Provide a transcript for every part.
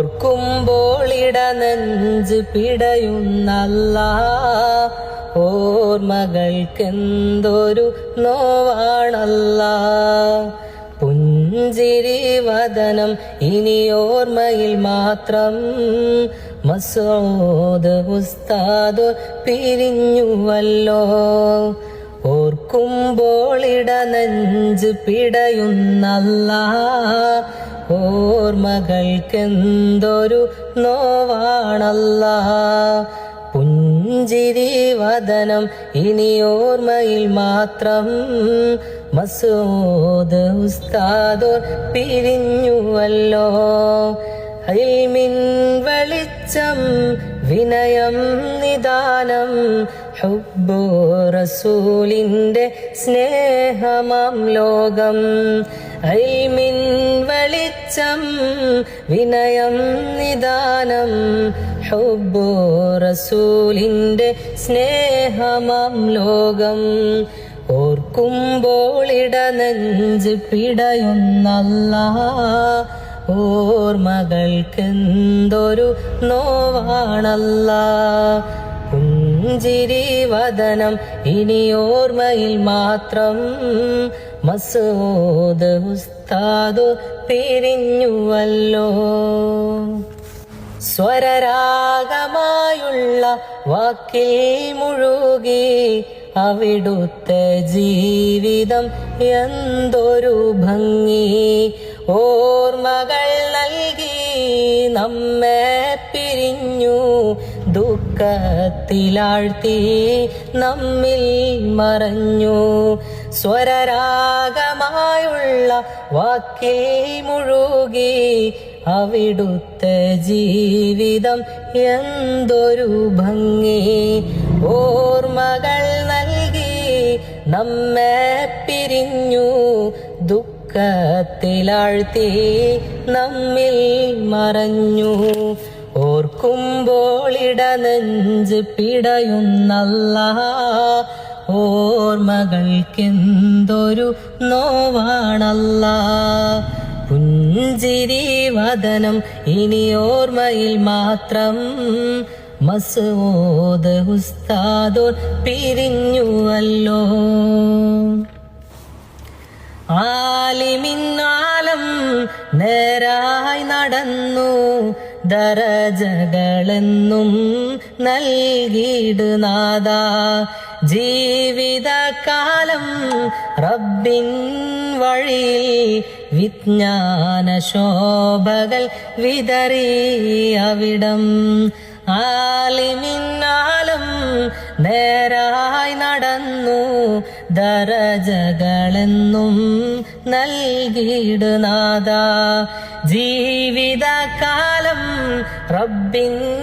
ഓർക്കുമ്പോൾ നെഞ്ച് പിടയുന്നല്ല. ഓർമ്മകൾക്കെന്തൊരു നോവാണല്ല. പുഞ്ചിരി വദനം ഇനി ഓർമ്മയിൽ മാത്രം. മസോദ് ഉസ്താദ് പിരിഞ്ഞുവല്ലോ. ഓർക്കുമ്പോൾ നെഞ്ച് പിടയുന്നല്ല. ഓർമ്മകൾക്കെന്തൊരു നോവാണല്ല. പുഞ്ചിരി വദനം ഇനി ഓർമ്മയിൽ മാത്രം. മസൂദ് ഉസ്താദോ പിരിഞ്ഞുവല്ലോ. അയിൽമിൻ വെളിച്ചം വിനയം നിദാനം. ഹുബ്ബു സ്നേഹമാം ലോകം. ഐമിൻ വെളിച്ചം വിനയം നിദാനം. ഹുബ്ബു റസൂലിന്റെ സ്നേഹമാം ലോകം. ഓർക്കുമ്പോളിട നെഞ്ച് പിടയുന്നല്ല ഓർമ്മകൾക്കെന്തൊരു നോവാണല്ല. പുഞ്ചിരി വദനം ഇനി ഓർമ്മയിൽ മാത്രം. മസൂദ് ഉസ്താദു പിരിഞ്ഞുവല്ലോ. സ്വരരാഗമായുള്ള വാക്കിൽ മുഴുകി അവിടുത്തെ ജീവിതം എന്തൊരു ഭംഗി. ഓർമ്മകൾ നൽകി നമ്മെ പിരിഞ്ഞു ദുഃഖത്തിലാഴ്ത്തി നമ്മിൽ മറഞ്ഞു. സ്വരരാഗമായുള്ള വാക്കിൽ മുഴുകി അവിടുത്തെ ജീവിതം എന്തൊരു ഭംഗി. ഓർമ്മകൾ നൽകി നമ്മെ പിരിഞ്ഞു. ദുഃഖത്തിലാഴ്ത്തി നമ്മിൽ മറഞ്ഞു. ഓർക്കുമ്പോൾ ഇടനെഞ്ച് പിടയുന്നല്ല. ഓർമ്മകൾക്കെന്തൊരു നോവാണല്ല. പുഞ്ചിരി വദനം ഇനി ഓർമ്മയിൽ മാത്രം. മസോദ് ഉസ്താദോർ പിരിഞ്ഞുവല്ലോ. ആലിമിന്നാലം നേരായി നടന്നു. ദരജകളെന്നും നൽകിയിടുനാഥ ജീവിതകാലം റബ്ബിൻ വഴി വിജ്ഞാന ശോഭകൾ വിതറി അവിടം. ആലിമിന്നാലും നേരായി നടന്നു. ദരജകളെന്നും നൽകിയിടുനാഥ ജീവിതകാലം റബ്ബിൻ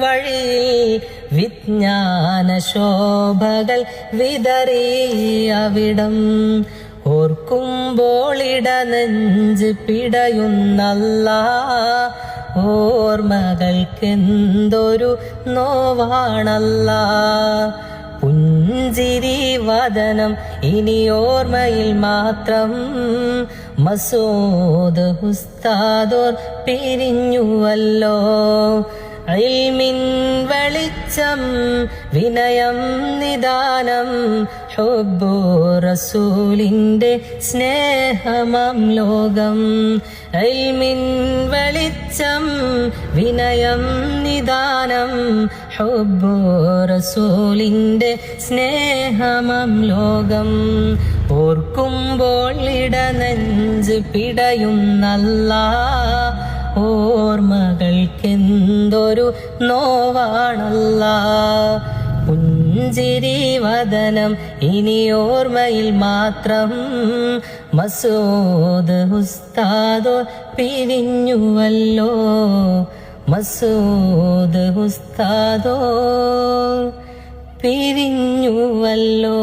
വഴി വിജ്ഞാന ശോഭകൾ വിതറി അവിടം ഓർക്കുമ്പോളിട നെഞ്ച് പിടയുന്നല്ല. ഓർമ്മകൾക്കെന്തൊരു നോവാണല്ല. പുഞ്ചിരി വദനം ഇനി ഓർമ്മയിൽ മാത്രം. മസൂദ് ഉസ്താദോർ പിരിഞ്ഞുവല്ലോ. ഇൽമിൻ വെളിച്ചം വിനയം നിദാനം ഹുബ്ബു റസൂലിന്റെ സ്നേഹമം ലോകം. അൽമിൻ വെളിച്ചം വിനയം നിദാനം ഹുബ്ബു റസൂലിന്റെ സ്നേഹമം ലോകം. ഓർക്കുമ്പോൾ ഇടനെഞ്ച് പിടയുന്നല്ല ഓർമ്മകൾക്കെന്തൊരു നോവാണല്ല. പുഞ്ചിരി വദനം ഇനി ഓർമ്മയിൽ മാത്രം മസൂദ് ഉസ്താദോ പിരിഞ്ഞുവല്ലോ. മസൂദ് ഉസ്താദോ പിരിഞ്ഞുവല്ലോ.